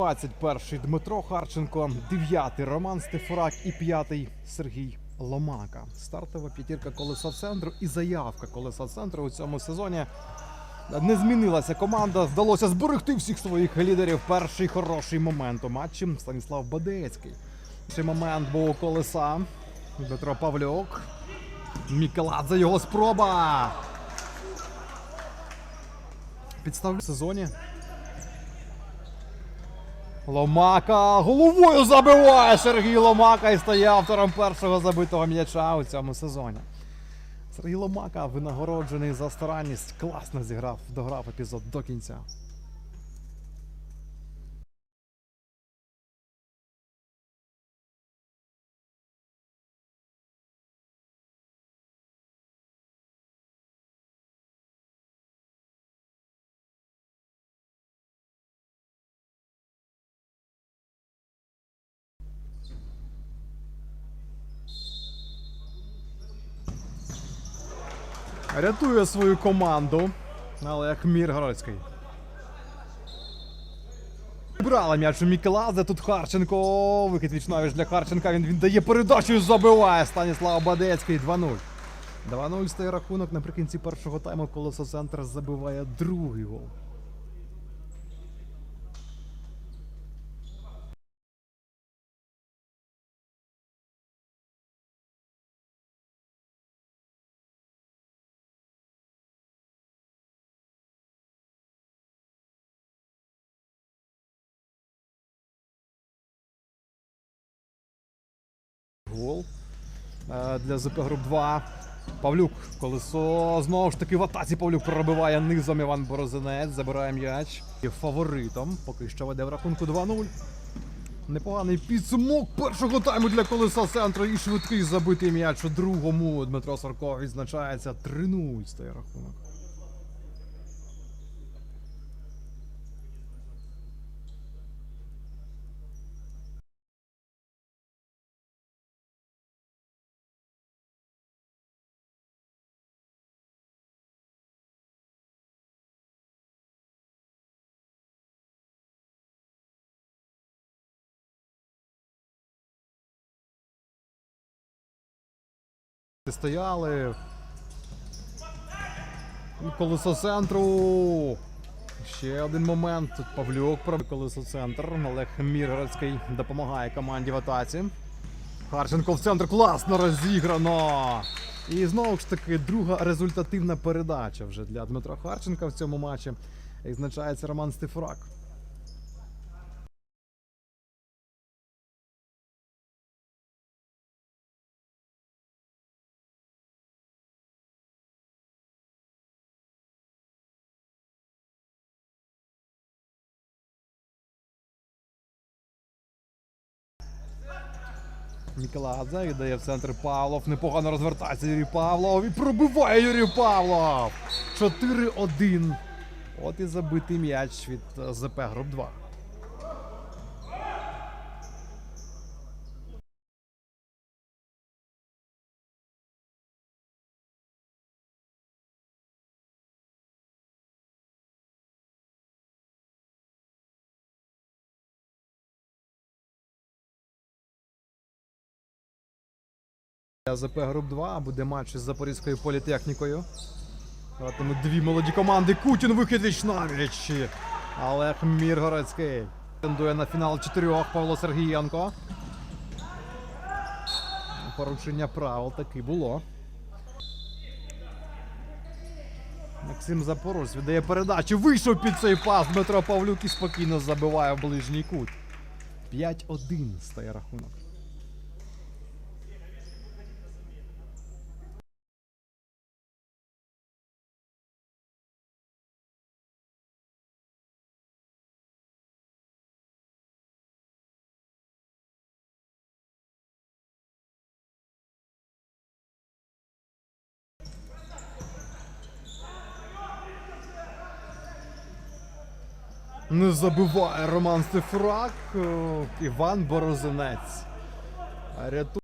21-й Дмитро Харченко, 9-й Роман Стефурак і 5-й Сергій Ломака. Стартова п'ятірка колеса центру і заявка колеса центру у цьому сезоні. Не змінилася команда. Вдалося зберегти всіх своїх лідерів. Перший хороший момент у матчі Станіслав Бадецький. Перший момент був у колеса. Дмитро Павлюк. Мікеладзе його спроба. Підставлю в сезоні. Ломака головою забиває Сергій Ломака і стає автором першого забитого м'яча у цьому сезоні. Сергій Ломака винагороджений за старанність. Класно зіграв, дограв епізод до кінця. Рятує свою команду. Але як Міргородський. Брала м'яч у Мікеладзе, тут Харченко. Вихід вічновіч для Харченка. Він віддає передачу і забиває Станіслав Бадецький 2-0. 2-0 стає рахунок наприкінці першого тайму. Колесо центр забиває другий гол. Гол е, для ЗП Груп 2. Павлюк. Колесо знову ж таки в атаці Павлюк пробиває низом Іван Борозинець. Забирає м'яч. І фаворитом. Поки що веде в рахунку 2-0. Непоганий підсумок першого тайму для колеса центру і швидкий забитий м'яч у другому. Дмитро Сарко відзначається 3-0 стає рахунок. Стояли. Колесо центру. Ще один момент. Тут Павлюк пробив колесо центр. Олег Міргородський допомагає команді в атаці. Харченко в центр класно розіграно. І знову ж таки друга результативна передача вже для Дмитра Харченка в цьому матчі. І Відзначається Роман Стефурак. Ніколадзе віддає в центр Павлов. Непогано розвертається Юрій Павлов. І пробиває Юрій Павлов. 4-1. От і забитий м'яч від е, ЗП Груп 2. Для ЗП Груп 2 буде матч із Запорізькою політехнікою. Гратимуть дві молоді команди. Кутін вихід віч навіч. Олег Міргородський. Тендує на фінал чотирьох Павло Сергієнко. Порушення правил таки було. Максим Запорожець віддає передачу. Вийшов під цей пас. Дмитро Павлюк і спокійно забиває в ближній кут. 5-1 стає рахунок. Не забиває Роман Стефрак. Іван Борозинець.